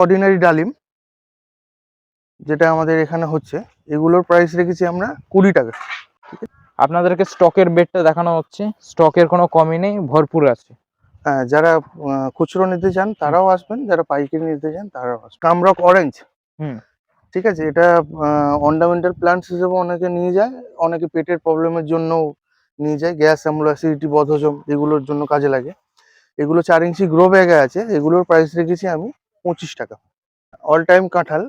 Ordinary ডালিম যেটা আমাদের এখানে হচ্ছে এগুলোর প্রাইস রেখেছি আমরা কুড়ি টাকা। আপনাদেরকে স্টকের বেডটা দেখানো হচ্ছে। স্টকের কোনো কমই নেই ভরপুর আছে। হ্যাঁ যারা খুচরো নিতে চান তারাও আসবেন। যারা পাইকারি নিতে চান তারাও আসবেন। কামরক অরেঞ্জ হুম। ঠিক আছে? এটা অর্নামেন্টাল প্ল্যান্টস হিসেবে অনেকে নিয়ে যায়। অনেকে পেটের প্রবলেমের জন্য নিয়ে যায়। গ্যাস অ্যামুলো অ্যাসিডিটি বদহজম এগুলোর জন্য কাজে লাগে। এগুলো চার ইঞ্চি গ্রো ব্যাগে আছে। এগুলোর প্রাইস রেখেছি আমি পঁচিশ টাকা। অল টাইম কাঁঠাল,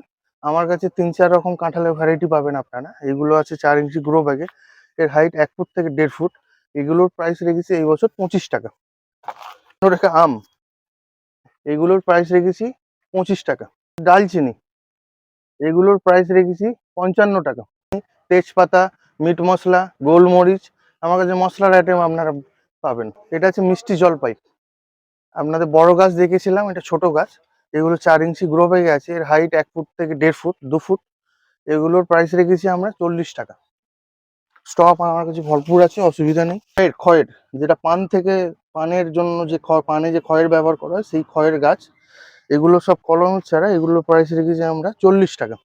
আমার কাছে তিন চার রকম কাঁঠালের ভ্যারাইটি পাবেন আপনারা। এগুলো আছে চার ইঞ্চি গ্রো ব্যাগে এর হাইট এক ফুট থেকে দেড় ফুট এগুলোর প্রাইস রেখেছি এই বছর পঁচিশ টাকা। রেখা আম। এগুলোর প্রাইস রেখেছি পঁচিশ টাকা। ডালচিনি। এগুলোর প্রাইস রেখেছি পঞ্চান্ন টাকা। তেজপাতা মিট মশলা, গোলমরিচ, আমার কাছে মশলার আইটেম আপনারা পাবেন। এটা হচ্ছে মিষ্টি জলপাই। আপনাদের বড় গাছ দেখেছিলাম, এটা ছোট গাছ। এগুলো চার ইঞ্চি গ্রো হয়ে গেছে, এর হাইট এক ফুট থেকে দেড় ফুট, দু ফুট। এগুলোর প্রাইস রেখেছি আমরা চল্লিশ টাকা। স্টক আমার কাছে ভরপুর আছে, অসুবিধা নেই। খয়ের খয়ের, যেটা পান থেকে পানের জন্য যে পানে যে খয়ের ব্যবহার করা হয়, সেই খয়ের গাছ, এগুলো সব কলম ছাড়া এগুলোর প্রাইস রেখেছি আমরা চল্লিশ টাকা।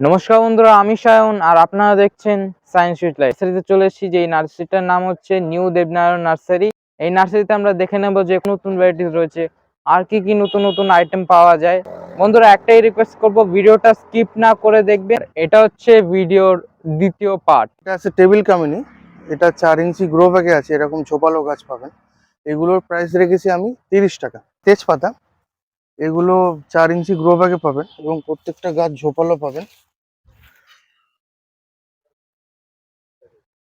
নমস্কার বন্ধুরা, আমি সায়ন, আর আপনারা দেখছেন সায়েন্স সুইট লাইফ নার্সারিতে চলে এসেছি, যে এই নার্সারিটার নাম হচ্ছে নিউ দেবনারায়ণ নার্সারি এই নার্সারিতে আমরা দেখে নেব যে নতুন ভ্যারাইটিস রয়েছে। আর কি কি নতুন নতুন আইটেম পাওয়া যায়। বন্ধুরা, একটাই রিকোয়েস্ট করব, ভিডিওটা স্কিপ না করে দেখবেন। এটা হচ্ছে ভিডিওর দ্বিতীয় পার্ট এটা আছে টেবিল কামিনি। এটা চার ইঞ্চি গ্রো ব্যাগে আছে, এরকম ঝোপালো গাছ পাবেন। এগুলোর প্রাইস রেখেছি আমি তিরিশ টাকা। তেজপাতা, এগুলো চার ইঞ্চি গ্রো ব্যাগে পাবেন এবং প্রত্যেকটা গাছ ঝোপালো পাবেন।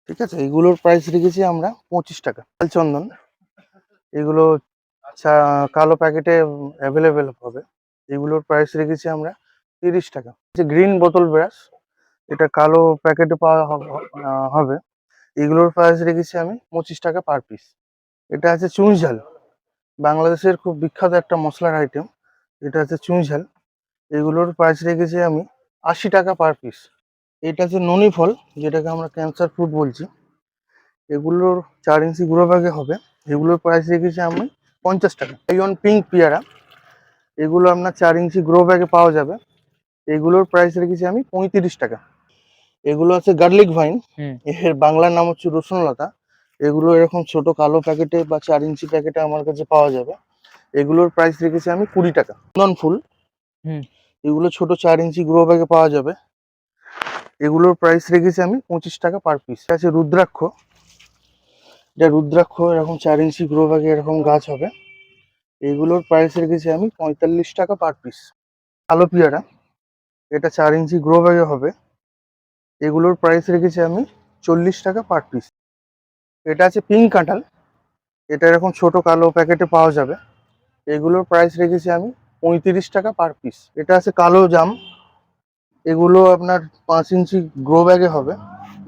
ঠিক আছে, এগুলোর প্রাইস রেখেছি আমরা পঁচিশ টাকা। চন্দন এগুলো কালো প্যাকেটে অ্যাভেলেবেল হবে। এগুলোর প্রাইস রেখেছি আমরা তিরিশ টাকা। যে গ্রিন বোতল ব্রাশ এটা কালো প্যাকেটে পাওয়া হবে এগুলোর প্রাইস রেখেছি আমি পঁচিশ টাকা পার পিস এটা আছে চুঁই ঝাল। বাংলাদেশের খুব বিখ্যাত একটা মশলার আইটেম এটা আছে চুঁই ঝাল। এগুলোর প্রাইস রেখেছি আমি আশি টাকা পার পিস এটা আছে ননি ফল, যেটাকে আমরা ক্যান্সার ফ্রুট বলছি। এগুলোর চার ইঞ্চি গুঁড়ো ব্যাগে হবে। এগুলোর প্রাইস রেখেছি আমি পঞ্চাশ টাকা। আইন পিঙ্ক পেয়ারা এগুলো আপনার চার ইঞ্চি গ্রো ব্যাগে পাওয়া যাবে। এগুলোর প্রাইস রেখেছি আমি পঁয়ত্রিশ টাকা। এগুলো আছে গার্লিক ভাইন। এর বাংলার নাম হচ্ছে রসুনলতা। এগুলো এরকম ছোট কালো প্যাকেটে বা চার ইঞ্চি প্যাকেটে আমার কাছে পাওয়া যাবে। এগুলোর প্রাইস রেখেছি আমি কুড়ি টাকা। নন ফুল হুম। এগুলো ছোট চার ইঞ্চি গ্রো ব্যাগে পাওয়া যাবে। এগুলোর প্রাইস রেখেছি আমি পঁচিশ টাকা পার পিস আছে রুদ্রাক্ষ। এটা রুদ্রাক্ষ, এরকম চার ইঞ্চি গ্রো ব্যাগে এরকম গাছ হবে। এগুলোর প্রাইস রেখেছি আমি পঁয়তাল্লিশ টাকা পার পিস কালো পেয়ারা, এটা চার ইঞ্চি গ্রো ব্যাগে হবে। এগুলোর প্রাইস রেখেছি আমি চল্লিশ টাকা পার পিস এটা আছে পিঙ্ক কাঁঠাল, এটা এরকম ছোট কালো প্যাকেটে পাওয়া যাবে। এগুলোর প্রাইস রেখেছি আমি পঁয়ত্রিশ টাকা পার পিস এটা আছে কালো জাম, এগুলো আপনার পাঁচ ইঞ্চি গ্রো ব্যাগে হবে।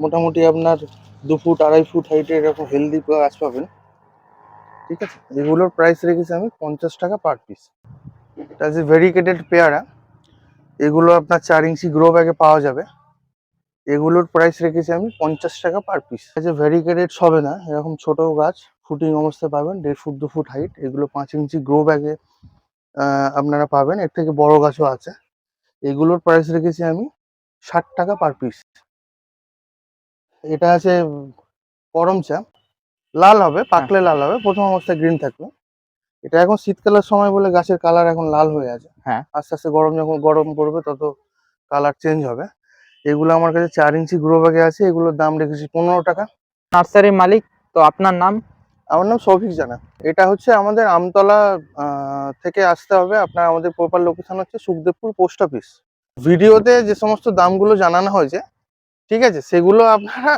মোটামুটি আপনার দু ফুট, আড়াই ফুট হাইটে এরকম হেলদি গাছ পাবেন। ঠিক আছে? এগুলোর প্রাইস রেখেছি আমি পঞ্চাশ টাকা পার পিস এটা আছে ভেরিকেটেড পেয়ারা, এগুলো আপনার চার ইঞ্চি গ্রো ব্যাগে পাওয়া যাবে। এগুলোর প্রাইস রেখেছি আমি পঞ্চাশ টাকা পার পিস আছে ভেরিকেটেড হবে না, এরকম ছোট গাছ ফুটিং অবস্থায় পাবেন, দেড় ফুট, দু ফুট হাইট এগুলো পাঁচ ইঞ্চি গ্রো ব্যাগে আপনারা পাবেন। এর থেকে বড় গাছও আছে। এগুলোর প্রাইস রেখেছি আমি ষাট টাকা পার পিস এটা আছে করম চা। লাল হবে পাকলে লাল হবে প্রথম অবস্থায় গ্রিন থাকবে। এটা এখন শীতকালের সময় বলে গাছের কালার এখন লাল হয়ে আছে। হ্যাঁ। আস্তে আস্তে গরম যখন গরম পড়বে তত কালার চেঞ্জ হবে। এগুলো আমার কাছে চার ইঞ্চি গ্রো ব্যাগে আছে এগুলোর দাম রেখেছি পনেরো টাকা। নার্সারির মালিক তো আপনার নাম? আমার নাম সৌভিক জানা। এটা হচ্ছে আমাদের আমতলা থেকে আসতে হবে। আপনার আমাদের প্রপার লোকেশন হচ্ছে সুখদেবপুর পোস্ট অফিস ভিডিওতে যে সমস্ত দামগুলো জানানো হয়েছে ঠিক আছে? সেগুলো আপনারা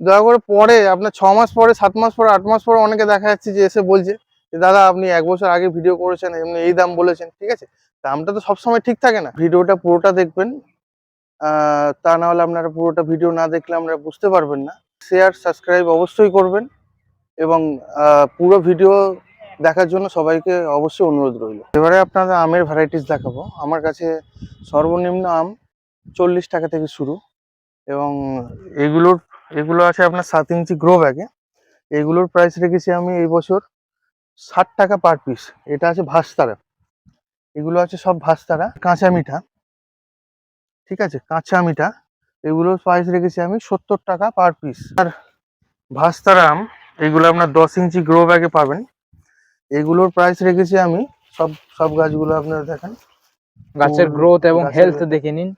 দয়া করে পরে, আপনার ছ মাস পরে, সাত মাস পরে, আট মাস পরে অনেকে দেখা যাচ্ছে যে এসে বলছে যে, দাদা, আপনি এক বছর আগে ভিডিও করেছেন, এমনি এই দাম বলেছেন। ঠিক আছে? দামটা তো সবসময় ঠিক থাকে না। ভিডিওটা পুরোটা দেখবেন। তা না হলে আপনারা পুরোটা ভিডিও না দেখলে আমরা বুঝতে পারবেন না। শেয়ার, সাবস্ক্রাইব অবশ্যই করবেন এবং পুরো ভিডিও দেখার জন্য সবাইকে অবশ্যই অনুরোধ রইল। এবারে আপনাদের আমের ভ্যারাইটিস দেখাবো। আমার কাছে সর্বনিম্ন আম চল্লিশ টাকা থেকে শুরু। এবং এগুলোর এগুলো আছে আপনার সাত ইঞ্চি গ্রো ব্যাগে এগুলোর প্রাইস রেখেছি আমি এই বছর ষাট টাকা পার পিস এটা আছে ভাস্তারা। এগুলো আছে সব ভাস্তারা। কাঁচা মিঠা। ঠিক আছে? কাঁচা মিঠা। এগুলোর প্রাইস রেখেছি আমি সত্তর টাকা পার পিস আর ভাস্তারা আম এগুলো আপনার দশ ইঞ্চি গ্রো ব্যাগে পাবেন। এগুলোর প্রাইস রেখেছি আমি সব সব গাছগুলো আপনারা দেখেন। গাছের গ্রোথ এবং হেলথ দেখে নিন।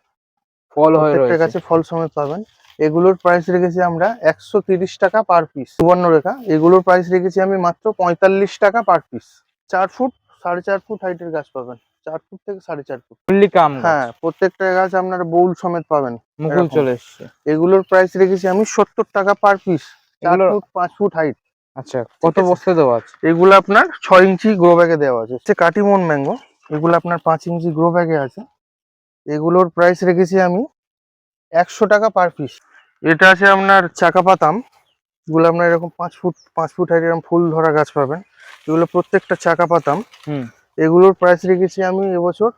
ফল হয়ে রয়েছে। গাছে ফল সমেত পাবেন। এগুলোর প্রাইস রেখেছি আমরা একশো তিরিশ টাকা পার পিস সুবর্ণ রেখা। এগুলোর প্রাইস রেখেছি আমি মাত্র পঁয়তাল্লিশ টাকা পার পিস চার ফুট সাড়ে চার ফুট হাইটের গাছ পাবেন। চার ফুট থেকে সাড়ে চার ফুট। হ্যাঁ প্রত্যেকটা গাছ আপনার বউল সমেত পাবেন। মুকুল চলে এসছে। এগুলোর প্রাইস রেখেছি আমি সত্তর টাকা পার পিস চার ফুট পাঁচ ফুট হাইট আচ্ছা কত বস্তা দেওয়া আছে? এগুলো আপনার ছয় ইঞ্চি গ্রো ব্যাগে দেওয়া আছে। কাটিমন ম্যাঙ্গো এগুলো আপনার পাঁচ ইঞ্চি গ্রো ব্যাগে আছে। এগুলোর প্রাইস রেখেছি আমি একশো টাকা পার পিস এটা আছে আপনার চাকা পাতাম এগুলো আপনার এরকম পাঁচ ফুট পাঁচ ফুট হাইট এরকম ফুল ধরা গাছ পাবেন। এগুলো প্রত্যেকটা চাকা পাতাম। এগুলোর প্রাইস রেখেছি আমি এবছর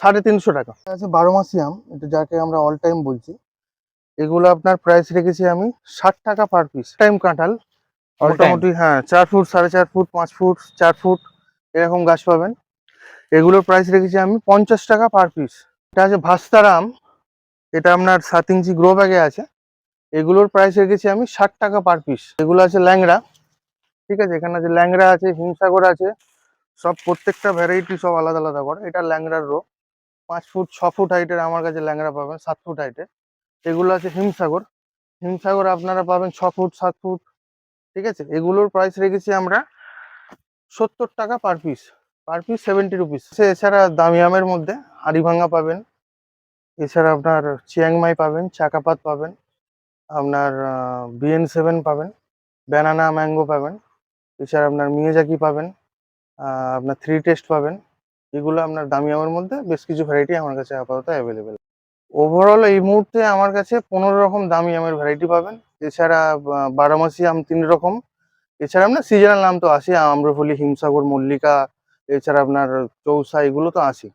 সাড়ে তিনশো টাকা। এটা আছে বারো মাসি আম এটা যাকে আমরা অল টাইম বলছি। এগুলো আপনার প্রাইস রেখেছি আমি ষাট টাকা পার পিস টাইম কাঁঠাল মোটামুটি হ্যাঁ চার ফুট সাড়ে চার ফুট পাঁচ ফুট চার ফুট এরকম গাছ পাবেন। এগুলোর প্রাইস রেখেছি আমি পঞ্চাশ টাকা পার পিস এটা আছে ভাস্তারাম। এটা আপনার সাত ইঞ্চি গ্রো ব্যাগে আছে। এগুলোর প্রাইস রেখেছি আমি ষাট টাকা পার পিস এগুলো আছে ল্যাংড়া। ঠিক আছে, এখানে আছে ল্যাংড়া আছে, হিমসাগর আছে। সব প্রত্যেকটা ভ্যারাইটি সব আলাদা আলাদা করে। এটা ল্যাংড়ার রো পাঁচ ফুট, ছ ফুট হাইটের আমার কাছে ল্যাংড়া পাবেন, সাত ফুট হাইটের এগুলো আছে হিমসাগর। হিমসাগর আপনারা পাবেন ছ ফুট, সাত ফুট। ঠিক আছে, এগুলোর প্রাইস রেখেছি আমরা সত্তর টাকা per piece per piece seventy rupees এছাড়া দামি আমের মধ্যে হাড়িভাঙা পাবেন। এছাড়া আপনার চিয়াংমাই পাবেন, চাকাপাত পাবেন, আপনার বিএন সেভেন পাবেন ব্যানানা ম্যাঙ্গো পাবেন, এছাড়া আপনার মিয়াজাকি পাবেন আপনার থ্রি টেস্ট পাবেন। এগুলো আপনার দামি আমের মধ্যে বেশ কিছু ভ্যারাইটি আমার কাছে আপাতত অ্যাভেলেবেল ওভারঅল এই মুহূর্তে আমার কাছে পনেরো রকম দামি আমের ভ্যারাইটি পাবেন। এছাড়া বারোমাসি আম তিন রকম। এছাড়া আপনার সিজনাল নাম তো আছে আম্রফলি, হিমসাগর, মল্লিকা এছাড়া আপনার চৌসা, এগুলো তো আছে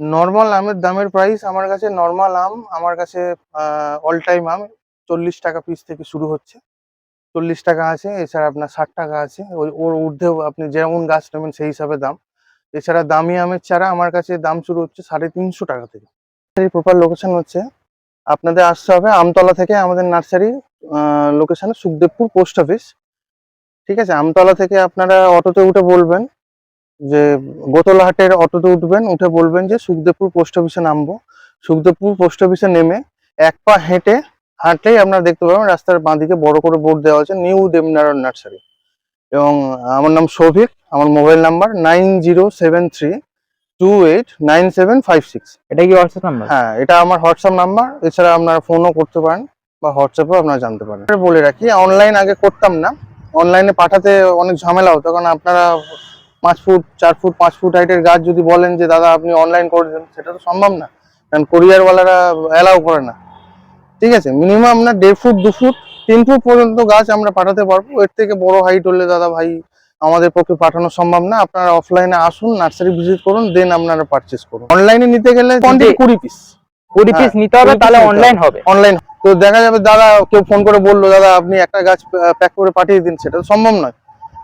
নর্মাল আমের দামের প্রাইস আমার কাছে নর্মাল আম, আমার কাছে অল টাইম আম, চল্লিশ টাকা পিস থেকে শুরু হচ্ছে। চল্লিশ টাকা আছে, এছাড়া আপনার ষাট টাকা আছে। ওই, ওর ঊর্ধ্বেও আপনি যেমন গাছ নেবেন সেই হিসাবে দাম। এছাড়া দামি আমের চারা আমার কাছে দাম শুরু হচ্ছে সাড়ে তিনশো টাকা থেকে। এই প্রপার লোকেশন হচ্ছে আপনাদের আসতে হবে আমতলা থেকে আমাদের নার্সারি লোকেশনে সুখদেবপুর পোস্ট অফিস ঠিক আছে, আমতলা থেকে আপনারা অটোতে উঠে বলবেন। যে গোতলাহাটের অটোতে উঠবেন উঠে বলবেন যে সুখদেবপুর পোস্ট অফিসে নামবো। সুখদেবপুর পোস্ট অফিসে নেমে এক পা হেঁটে হাঁটলেই আপনারা দেখতে পাবেন রাস্তার বাঁদিকে বড় করে বোর্ড দেওয়া আছে নিউ দেবনারায়ণ নার্সারি। এবং আমার নাম সৌভিক আমার mobile number nine zero seven three two eight nine seven five six. এটা কি হোয়াটসঅ্যাপ নাম্বার? হ্যাঁ এটা আমার হোয়াটসঅ্যাপ নাম্বার এছাড়া আপনারা ফোনও করতে পারেন বা হোয়াটসঅ্যাপেও আপনারা জানতে পারেন। বলে রাখি অনলাইন আগে করতাম না। অনলাইনে পাঠাতে অনেক ঝামেলা হতো কারণ আপনারা পাঁচ ফুট চার ফুট পাঁচ ফুট হাইটের গাছ যদি বলেন যে দাদা আপনি অনলাইন করে দেন সেটা তো সম্ভব না। কারণ কোরিয়ারওয়ালারা অ্যালাউ করে না। ঠিক আছে? মিনিমাম আপনার দেড় ফুট দু ফুট তিন ফুট পর্যন্ত গাছ আমরা পাঠাতে পারব। এর থেকে বড় হাইট হলে দাদা ভাই আমাদের পক্ষে পাঠানো সম্ভব না। আপনারা অফলাইনে আসুন নার্সারি ভিজিট করুন দেন আপনারা পারচেস করুন। অনলাইনে নিতে গেলে কুড়ি পিস কুড়ি হ্যাঁ, পিস নিতে হবে তাহলে অনলাইন হবে। অনলাইন তো দেখা যাবে দাদা কেউ ফোন করে বলল দাদা আপনি একটা গাছ প্যাক করে পাঠিয়ে দিন। সেটা সম্ভব নয়।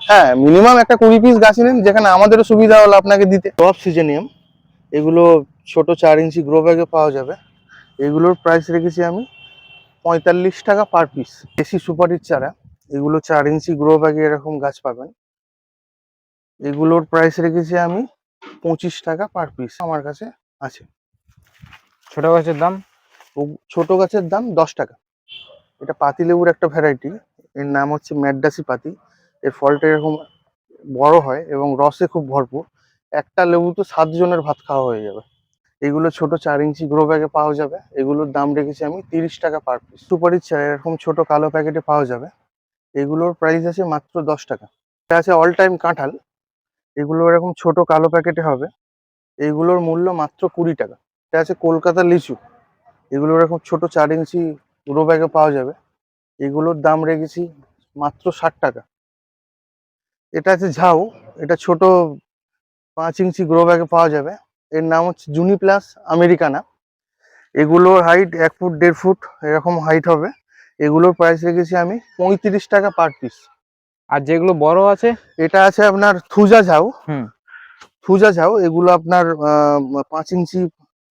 হ্যাঁ মিনিমাম একটা কুড়ি পিস গাছ নিন যেখানে আমাদেরও সুবিধা হলো আপনাকে দিতে। টপ সিজনিয়াম এগুলো ছোট চার ইঞ্চি গ্রো ব্যাগে পাওয়া যাবে। এগুলোর প্রাইস রেখেছি আমি পঁয়তাল্লিশ টাকা পার পিস দেশি সুপারির চারা এগুলো চার ইঞ্চি গ্রো ব্যাগে এরকম গাছ পাবেন। এগুলোর প্রাইস রেখেছি আমি পঁচিশ টাকা পার পিস আমার কাছে আছে। ছোট গাছের দাম? ছোট গাছের দাম দশ টাকা। এটা পাতিলেবুর একটা ভ্যারাইটি এর নাম হচ্ছে ম্যাডাসি পাতি। এর ফলটা এরকম বড় হয় এবং রসে খুব ভরপুর। একটা লেবু তো সাতজনের ভাত খাওয়া হয়ে যাবে। এগুলো ছোট চার ইঞ্চি গ্রো ব্যাগে পাওয়া যাবে। এগুলোর দাম রেখেছি আমি তিরিশ টাকা পার পিস সুপারির চা এরকম ছোট কালো প্যাকেটে পাওয়া যাবে। এগুলোর প্রাইস আছে মাত্র দশ টাকা। এটা আছে অল টাইম কাঁঠাল। এগুলো এরকম ছোট কালো প্যাকেটে হবে। এগুলোর মূল্য মাত্র কুড়ি টাকা। এটা আছে কলকাতা লিচু। এগুলো এরকম ছোট চার ইঞ্চি গ্রো ব্যাগে পাওয়া যাবে। এগুলোর দাম রেখেছি মাত্র ষাট টাকা। এটা আছে ঝাউ এটা ছোট পাঁচ ইঞ্চি গ্রো ব্যাগে পাওয়া যাবে। এর নাম হচ্ছে জুনি প্লাস আমেরিকানা এগুলোর হাইট এক ফুট দেড় ফুট এরকম হাইট হবে। এগুলোর প্রাইস রেখেছি আমি পঁয়ত্রিশ টাকা পার পিস আর যেগুলো বড় আছে? এটা আছে আপনার থুজা ঝাউ। হুম। থুজা ঝাউ এগুলো আপনার পাঁচ ইঞ্চি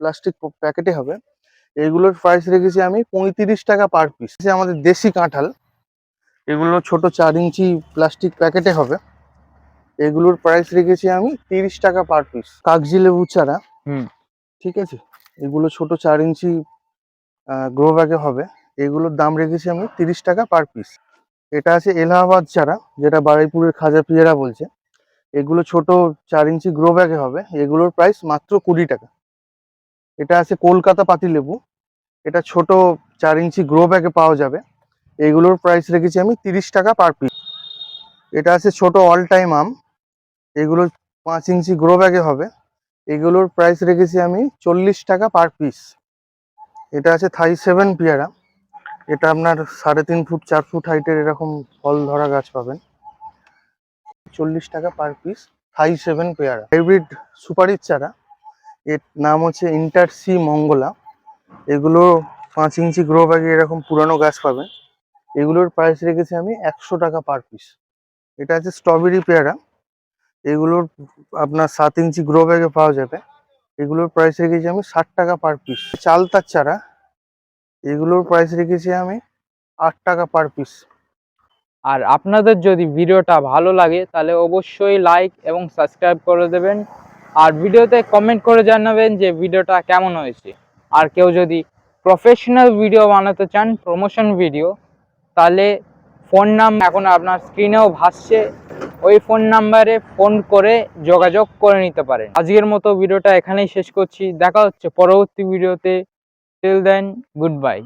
প্লাস্টিক প্যাকেটে হবে। এগুলোর প্রাইস রেখেছি আমি পঁয়ত্রিশ টাকা পার পিস আমাদের দেশি কাঁঠাল। এগুলো ছোট চার ইঞ্চি প্লাস্টিক প্যাকেটে হবে। এগুলোর প্রাইস রেখেছি আমি তিরিশ টাকা পার পিস কাগজি লেবু চারা। হুম। ঠিক আছে? এগুলো ছোট চার ইঞ্চি গ্রো ব্যাগে হবে। এগুলোর দাম রেখেছি আমি তিরিশ টাকা পার পিস এটা আছে এলাহাবাদ চারা যেটা বারুইপুরের খাজা পিয়ারা বলছে। এগুলো ছোট চার ইঞ্চি গ্রো ব্যাগে হবে। এগুলোর প্রাইস মাত্র কুড়ি টাকা। এটা আছে কলকাতা পাতিলেবু এটা ছোট চার ইঞ্চি গ্রো ব্যাগে পাওয়া যাবে। এগুলোর প্রাইস রেখেছি আমি তিরিশ টাকা পার পিস এটা আছে ছোট অল টাইম আম। এগুলো পাঁচ ইঞ্চি গ্রো ব্যাগে হবে। এগুলোর প্রাইস রেখেছি আমি চল্লিশ টাকা পার পিস এটা আছে থাই সেভেন পেয়ারা। এটা আপনার সাড়ে তিন ফুট, চার ফুট হাইটের এরকম ফল ধরা গাছ পাবেন। চল্লিশ টাকা পার পিস থাই সেভেন পেয়ারা। হাইব্রিড সুপারির চারা। এর নাম হচ্ছে ইন্টার সি মঙ্গলা এগুলো পাঁচ ইঞ্চি গ্রো ব্যাগে এরকম পুরানো গাছ পাবেন। এগুলোর প্রাইস রেখেছি আমি একশো টাকা পার পিস এটা আছে স্ট্রবেরি পেয়ারা। এগুলোর আপনার সাত ইঞ্চি গ্রো ব্যাগে পাওয়া যাবে। এগুলোর প্রাইস রেখেছি আমি ষাট টাকা পার পিস চালতার চারা, এগুলোর প্রাইস রেখেছি আমি আট টাকা পার পিস আর আপনাদের যদি ভিডিওটা ভালো লাগে, তাহলে অবশ্যই লাইক এবং সাবস্ক্রাইব করে দেবেন। আর ভিডিওতে কমেন্ট করে জানাবেন যে ভিডিওটা কেমন হয়েছে। আর কেউ যদি প্রফেশনাল ভিডিও বানাতে চান প্রমোশন ভিডিও তাহলে ফোন নাম এখন আপনার স্ক্রিনেও ভাসছে। ওই ফোন নাম্বারে ফোন করে যোগাযোগ করে নিতে পারেন। আজকের মতো ভিডিওটা এখানেই শেষ করছি। দেখা হচ্ছে পরবর্তী ভিডিওতে। Till then good bye